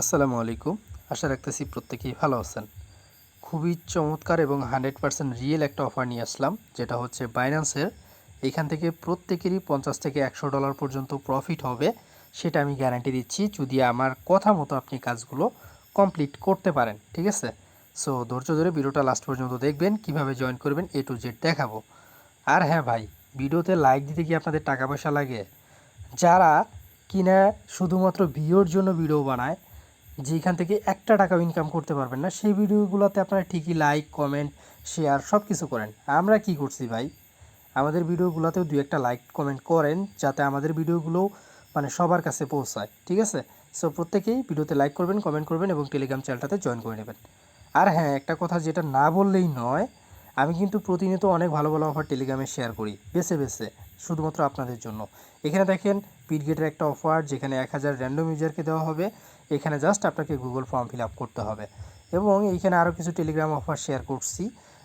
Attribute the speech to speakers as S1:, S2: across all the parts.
S1: আসসালামু আলাইকুম। আশা রাখতেছি প্রত্যেকেই ভালো আছেন। খুবই চমৎকার এবং হান্ড্রেড পার্সেন্ট রিয়েল একটা অফার নিয়ে আসলাম, যেটা হচ্ছে বাইন্যান্সের এখান থেকে প্রত্যেকেরই পঞ্চাশ থেকে একশো ডলার পর্যন্ত প্রফিট হবে, সেটা আমি গ্যারান্টি দিচ্ছি, যদি আমার কথা মতো আপনি কাজগুলো কমপ্লিট করতে পারেন, ঠিক আছে? সো ধৈর্য ধরে ভিডিওটা লাস্ট পর্যন্ত দেখবেন, কীভাবে জয়েন করবেন এ টু জেড দেখাবো। আর হ্যাঁ ভাই, ভিডিওতে লাইক দিতে কি আপনাদের টাকা পয়সা লাগে? যারা কিনা শুধুমাত্র ভিডিওর জন্য ভিডিও বানায় যেখান থেকে একটা টাকাও ইনকাম করতে পারবেন না, সেই ভিডিওগুলোতে আপনারা ঠিকই লাইক কমেন্ট শেয়ার সব কিছু করেন। আমরা কি করছি ভাই? আমাদের ভিডিওগুলোতেও দু একটা লাইক কমেন্ট করেন, যাতে আমাদের ভিডিওগুলো মানে সবার কাছে পৌঁছায়, ঠিক আছে? সো প্রত্যেকেই ভিডিওতে লাইক করবেন কমেন্ট করবেন এবং টেলিগ্রাম চ্যানেলটাতে জয়েন করে নেবেন। আর হ্যাঁ একটা কথা যেটা না বললেই নয়, আমি কিন্তু প্রতিনিয়ত অনেক ভালো ভালো অফার টেলিগ্রামে শেয়ার করি, বেছে বেছে, শুধুমাত্র আপনাদের জন্য। এখানে দেখেন পিটগেটের একটা অফার যেখানে এক হাজার র্যান্ডম ইউজারকে দেওয়া হবে। এখানে জাস্ট আপনাকে গুগল ফর্ম ফিল আপ করতে হবে। এবং এইখানে আরও কিছু টেলিগ্রাম অফার শেয়ার করছি।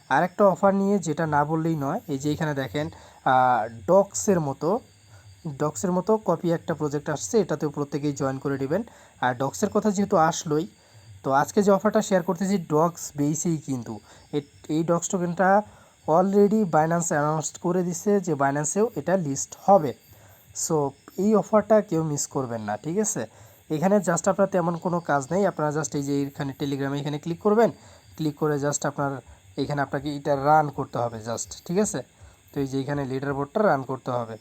S1: আর একটা অফার নিয়ে যেটা না বললেই নয়, এই যে এখানে দেখেন ডক্সের মতো ডক্সের মতো কপি একটা প্রজেক্ট আসছে, এটাতেও প্রত্যেকেই জয়েন করে নেবেন। আর ডক্সের কথা যেহেতু আসলোই, তো আজকে যে অফারটা শেয়ার করতেছি ডগস বেসেই কিন্তু। এই ডগস টোকেনটা অলরেডি বাইন্যান্স অ্যানাউন্স করে দিছে যে বাইন্যান্সেও এটা লিস্ট হবে। সো এই অফারটা কেউ মিস করবেন না, ঠিক আছে? এখানে জাস্ট আপনার তেমন কোনো কাজ নেই। আপনারা জাস্ট এই যে এখানে টেলিগ্রামে এখানে ক্লিক করবেন। ক্লিক করে জাস্ট আপনার এখানে আপনাকে এটা রান করতে হবে জাস্ট ঠিক আছে? তো এই যে এখানে লিডার বোর্ডটা রান করতে হবে।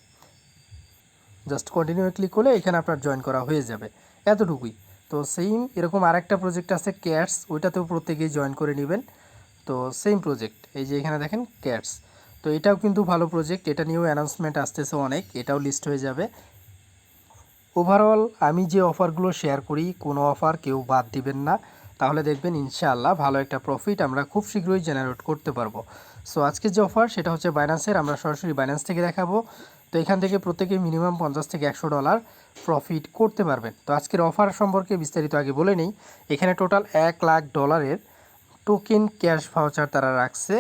S1: জাস্ট কন্টিনিউ ক্লিক করলে এখানে আপনার জয়েন করা হয়ে যাবে। এতটুকুই। তো সেম এরকম আরেকটা প্রজেক্ট আছে ক্যাটস ওইটাতেও প্রত্যেকেই জয়েন করে নেবেন। তো সেম প্রজেক্ট এই যে এখানে দেখেন ক্যাটস তো এটাও কিন্তু ভালো প্রজেক্ট এটা নিয়েও অ্যানাউন্সমেন্ট আসতেছে অনেক। এটাও লিস্ট হয়ে যাবে। ওভারঅল আমি যে অফারগুলো শেয়ার করি, কোনো অফার কেউ বাদ দিবেন না। তাহলে দেখবেন ইনশাআল্লাহ ভালো একটা প্রফিট আমরা খুব শীঘ্রই জেনারেট করতে পারব। সো আজকে যে অফার সেটা হচ্ছে বাইন্যান্সের আমরা সরাসরি বাইন্যান্স থেকে দেখাবো। তো এখান থেকে প্রত্যেকে মিনিমাম পঞ্চাশ থেকে একশো ডলার প্রফিট করতে পারবেন। তো আজকের অফার সম্পর্কে বিস্তারিত আগে বলে নিই। এখানে টোটাল এক লাখ ডলারের টোকেন ক্যাশ ভাউচার তারা রাখছে।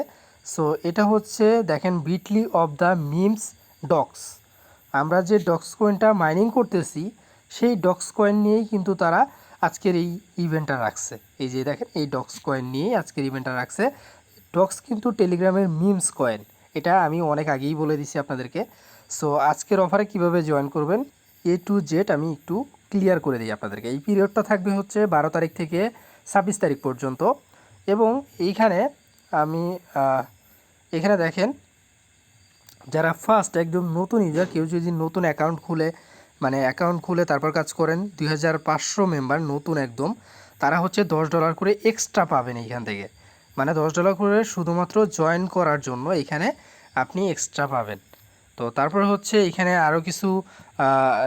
S1: সো এটা হচ্ছে, দেখেন বিটলি অফ দ্য মিমস ডক্স আমরা যে ডক্স কয়েনটা মাইনিং করতেছি, সেই ডক্স কয়েন নিয়েই কিন্তু তারা আজকের এই ইভেন্টটা রাখছে। এই যে দেখেন, এই ডক্স কয়েন নিয়েই আজকের ইভেন্টটা রাখছে। ডক্স কিন্তু টেলিগ্রামের মিমস কয়েন, এটা আমি অনেক আগেই বলে দিছি আপনাদেরকে। সো আজকের অফারে কীভাবে জয়েন করবেন এ টু জেড আমি একটু ক্লিয়ার করে দিই আপনাদেরকে। এই পিরিয়ডটা থাকবে হচ্ছে বারো তারিখ থেকে ছাব্বিশ তারিখ পর্যন্ত। এবং এইখানে আমি এখানে দেখেন যারা ফার্স্ট একদম নতুন ইউজার কেউ যদি নতুন অ্যাকাউন্ট খুলে মানে অ্যাকাউন্ট খুলে তারপর কাজ করেন, দুই হাজার পাঁচশো মেম্বার নতুন একদম, তারা হচ্ছে দশ ডলার করে এক্সট্রা পাবেন এইখান থেকে। মানে দশ ডলার করে শুধুমাত্র জয়েন করার জন্য এখানে আপনি এক্সট্রা পাবেন। তো তারপর হচ্ছে এখানে আরও কিছু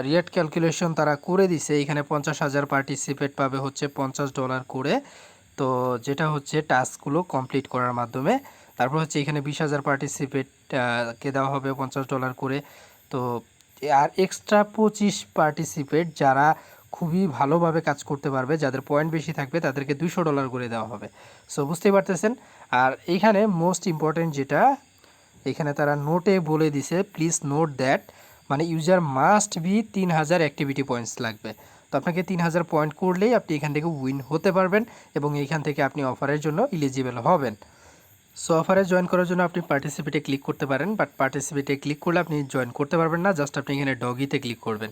S1: রিয়েট ক্যালকুলেশন তারা করে দিছে। এখানে পঞ্চাশ হাজার পার্টিসিপেট পাবে হচ্ছে পঞ্চাশ ডলার করে। তো যেটা হচ্ছে টাস্কগুলো কমপ্লিট করার মাধ্যমে। তারপর হচ্ছে এখানে বিশ হাজার পার্টিসিপেট কে দেওয়া হবে পঞ্চাশ ডলার করে। তো আর এক্সট্রা পঁচিশ পার্টিসিপেট যারা খুবই ভালোভাবে কাজ করতে পারবে, যাদের পয়েন্ট বেশি থাকবে, তাদেরকে দুশো ডলার করে দেওয়া হবে। সো বুঝতেই পারতেছেন? আর এইখানে মোস্ট ইম্পর্টেন্ট যেটা, এখানে তারা নোটে বলে দিছে প্লিজ নোট দ্যাট মানে ইউজার মাস্ট বি তিন হাজার অ্যাক্টিভিটি পয়েন্টস লাগবে। তো আপনাকে তিন হাজার পয়েন্ট করলেই আপনি এখান থেকে উইন হতে পারবেন এবং এইখান থেকে আপনি অফারের জন্য ইলিজিবল হবেন। সো অফারে জয়েন করার জন্য আপনি পার্টিসিপেটে ক্লিক করতে পারেন বাট পার্টিসিপেটে ক্লিক করলে আপনি জয়েন করতে পারবেন না জাস্ট আপনি এখানে ডগিতে ক্লিক করবেন।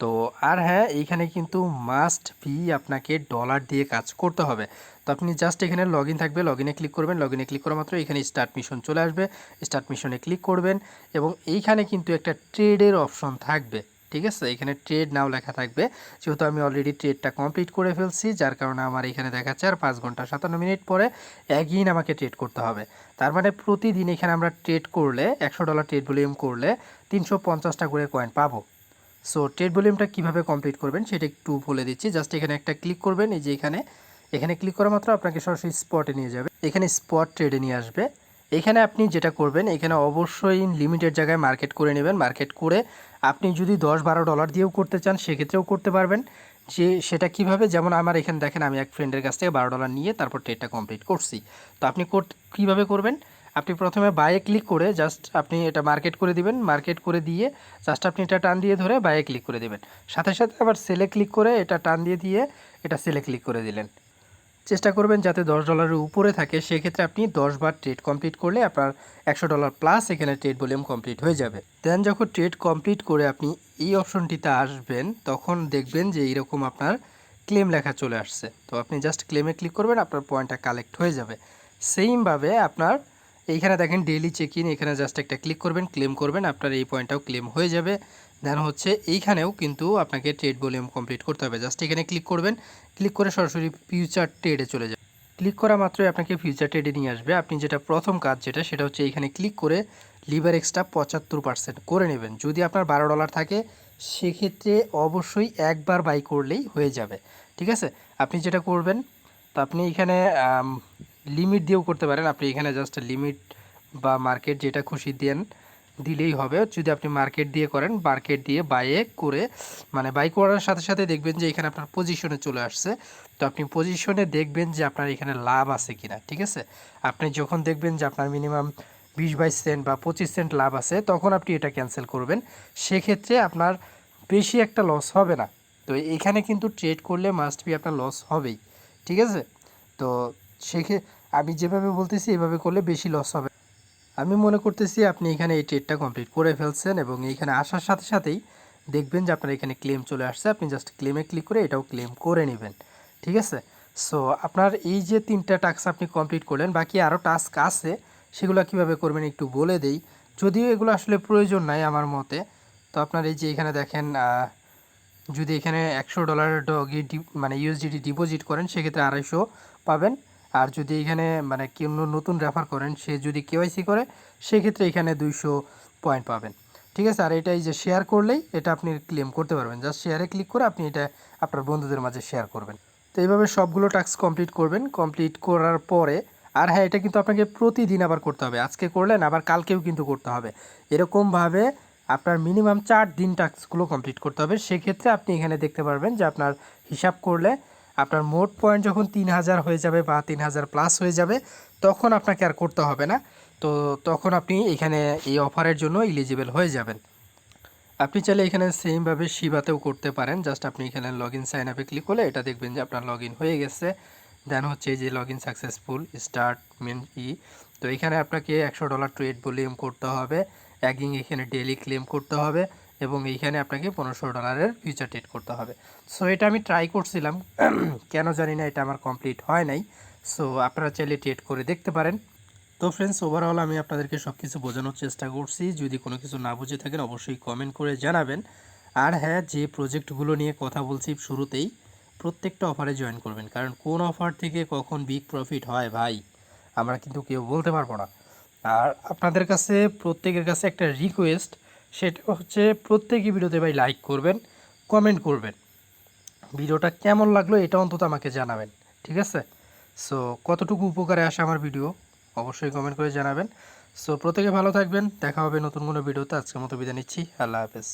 S1: তো, আর হ্যাঁ এইখানে কিন্তু মাস্ট ফি আপনাকে ডলার দিয়ে কাজ করতে হবে। তো, আপনি জাস্ট এখানে লগ থাকবে লগ ক্লিক করবেন লগ ক্লিক করা মাত্র এখানে স্টার্ট মিশন চলে আসবে। স্টার্ট মিশনে ক্লিক করবেন এবং এইখানে কিন্তু একটা ট্রেডের অপশন থাকবে। ঠিক আছে? এখানে ট্রেড নাও লেখা থাকবে। যেহেতু আমি অলরেডি ট্রেডটা কমপ্লিট করে ফেলছি, যার কারণে আমার এখানে দেখাচ্ছে আর পাঁচ ঘণ্টা সাতান্ন মিনিট পরে অ্যাগিন আমাকে ট্রেড করতে হবে। তার মানে প্রতিদিন এখানে আমরা ট্রেড করলে, একশো ডলার ট্রেড ভলিউম করলে তিনশো পঞ্চাশটা করে কয়েন পাবো। সো ট্রেড ভলিউমটা কীভাবে কমপ্লিট করবেন সেটা একটু বলে দিচ্ছি। জাস্ট এখানে একটা ক্লিক করবেন, এই যে এখানে। এখানে ক্লিক করা মাত্র আপনাকে সরাসরি স্পটে নিয়ে যাবে। এখানে স্পট ট্রেডে নিয়ে আসবে। এখানে আপনি যেটা করবেন, এখানে অবশ্যই লিমিটেড জায়গায় মার্কেট করে নেবেন। মার্কেট করে আপনি যদি দশ বারো ডলার দিয়েও করতে চান, সেক্ষেত্রেও করতে পারবেন। যে সেটা কীভাবে? যেমন আমার এখানে দেখেন, আমি এক ফ্রেন্ডের কাছ থেকে বারো ডলার নিয়ে তারপর ট্রেডটা কমপ্লিট করছি। তো আপনি কীভাবে করবেন? আপনি প্রথমে বায়ে ক্লিক করে জাস্ট আপনি এটা মার্কেট করে দিবেন। মার্কেট করে দিয়ে জাস্ট আপনি এটা টান দিয়ে ধরে বায়ে ক্লিক করে দিবেন। সাথে সাথে আবার সেলে ক্লিক করে এটা টান দিয়ে দিয়ে এটা সেলে ক্লিক করে দিলেন। চেষ্টা করবেন যাতে দশ ডলারের উপরে থাকে, সেক্ষেত্রে আপনি দশ বার ট্রেড কমপ্লিট করলে আপনার একশো ডলার প্লাস এখানে ট্রেড ভলিউম কমপ্লিট হয়ে যাবে। দেন যখন ট্রেড কমপ্লিট করে আপনি এই অপশনটিতে আসবেন, তখন দেখবেন যে এইরকম আপনার ক্লেম লেখা চলে আসছে। তো আপনি জাস্ট ক্লেমে ক্লিক করবেন, আপনার পয়েন্টটা কালেক্ট হয়ে যাবে। সেইমভাবে আপনার এইখানে দেখেন ডেইলি চেক ইন এখানে জাস্ট একটা ক্লিক করবেন ক্লেম করবেন, আপনার এই পয়েন্টটাও ক্লেম হয়ে যাবে। দেন হচ্ছে এইখানেও কিন্তু আপনাকে ট্রেড ভলিউম কমপ্লিট করতে হবে। জাস্ট এখানে ক্লিক করবেন ক্লিক করে সরাসরি ফিউচার ট্রেডে চলে যাবে ক্লিক করা মাত্রই আপনাকে ফিউচার ট্রেডে নিয়ে আসবে। আপনি যেটা প্রথম কাজ যেটা, সেটা হচ্ছে এখানে ক্লিক করে লিভার এক্সট্রা পঁচাত্তর পার্সেন্ট করে নেবেন। যদি আপনার বারো ডলার থাকে, সেক্ষেত্রে অবশ্যই একবার বাই করলেই হয়ে যাবে। ঠিক আছে? আপনি যেটা করবেন, তো আপনি এখানে লিমিট দিয়েও করতে পারেন। আপনি এখানে জাস্ট লিমিট বা মার্কেট যেটা খুশি দেন দিলেই হবে। যদি আপনি মার্কেট দিয়ে করেন মার্কেট দিয়ে বাইয়ে করে মানে বাই করার সাথে সাথে দেখবেন যে এখানে আপনার পজিশনে চলে আসছে। তো আপনি পজিশনে দেখবেন যে আপনার এখানে লাভ আছে কিনা, ঠিক আছে? আপনি যখন দেখবেন যে আপনার মিনিমাম বিশ বাইশ সেন্ট বা পঁচিশ সেন্ট লাভ আছে, তখন আপনি এটা ক্যান্সেল করবেন। সেক্ষেত্রে আপনার বেশি একটা লস হবে না। তো এখানে কিন্তু ট্রেড করলে মাস্ট বি আপনার লস হবেই, ঠিক আছে? তো সেক্ষে আমি যেভাবে বলতেছি, এভাবে করলে বেশি লস হবে। আমি মনে করতেছি আপনি এখানে এই ট্রেডটা কমপ্লিট করে ফেলছেন এবং এইখানে আসার সাথে সাথেই দেখবেন যে আপনার এখানে ক্লেম চলে আসছে। আপনি জাস্ট ক্লেমে ক্লিক করে এটাও ক্লেম করে নেবেন। ঠিক আছে? সো আপনার এই যে তিনটা টাস্ক আপনি কমপ্লিট করলেন, বাকি আরও টাস্ক আছে, সেগুলো কীভাবে করবেন একটু বলে দেই। যদিও এগুলো আসলে প্রয়োজন নাই আমার মতে। তো আপনার এই যে এখানে দেখেন যদি এখানে একশো ডলার ডগি মানে ইউএসডিটি ডিপোজিট করেন, সেক্ষেত্রে আড়াইশো পাবেন। আর যদি এখানে মানে কেউ নতুন রেফার করেন, সে যদি কেওয়াইসি করে, সেক্ষেত্রে এখানে দুইশো পয়েন্ট পাবেন। ঠিক আছে? আর এটা এই যে শেয়ার করলেই এটা আপনি ক্লেম করতে পারবেন। জাস্ট শেয়ারে ক্লিক করে আপনি এটা আপনার বন্ধুদের মাঝে শেয়ার করবেন। তো এইভাবে সবগুলো টাস্ক কমপ্লিট করবেন। কমপ্লিট করার পরে, আর হ্যাঁ এটা কিন্তু আপনাকে প্রতিদিন আবার করতে হবে। আজকে করলেন, আবার কালকেও কিন্তু করতে হবে। এরকমভাবে আপনার মিনিমাম চার দিন টাস্কগুলো কমপ্লিট করতে হবে। সেক্ষেত্রে আপনি এখানে দেখতে পারবেন যে আপনার হিসাব করলে আপনার মোট পয়েন্ট যখন তিন হাজার হয়ে যাবে বা তিন হাজার প্লাস হয়ে যাবে, তখন আপনাকে আর করতে হবে না। তো তখন আপনি এখানে এই অফারের জন্য এলিজিবল হয়ে যাবেন। আপনি চাইলে এখানে সেমভাবে শিবাতেও করতে পারেন। জাস্ট আপনি এখানে লগ ইন সাইন আপে ক্লিক করলে এটা দেখবেন যে আপনার লগ হয়ে গেছে। দেন হচ্ছে যে লগ ইন সাকসেসফুল স্টার্ট মেন ই তো এখানে আপনাকে একশো ডলার ট্রেড ভলিউম করতে হবে। একদিন এখানে ডেলি ক্লেম করতে হবে। এবং এইখানে আপনাকে পনেরোশো ডলারের ফিউচার ট্রেড করতে হবে। সো এটা আমি ট্রাই করছিলাম, কেন জানি না এটা আমার কমপ্লিট হয় নাই। সো আপনারা চাইলে ট্রেড করে দেখতে পারেন। তো ফ্রেন্ডস ওভারঅল আমি আপনাদেরকে সব কিছু বোঝানোর চেষ্টা করছি। যদি কোনো কিছু না বুঝে থাকেন, অবশ্যই কমেন্ট করে জানাবেন। আর হ্যাঁ যে প্রজেক্টগুলো নিয়ে কথা বলছি শুরুতেই, প্রত্যেকটা অফারে জয়েন করবেন। কারণ কোন অফার থেকে কখন বিগ প্রফিট হয় ভাই, আমরা কিন্তু কেউ বলতে পারব না। আর আপনাদের কাছে, প্রত্যেকের কাছে একটা রিকোয়েস্ট সেটা হচ্ছে প্রত্যেকই ভিডিওতে ভাই লাইক করবেন কমেন্ট করবেন। ভিডিওটা কেমন লাগল এটা অন্তত আমাকে জানাবেন, ঠিক আছে? সো কতটুকু উপকারে আসে আমার ভিডিও অবশ্যই কমেন্ট করে জানাবেন। সো প্রত্যেকে ভালো থাকবেন, দেখা হবে নতুন কোনো ভিডিওতে। আজকের মতো বিদায় নিচ্ছি। আল্লাহ হাফেজ।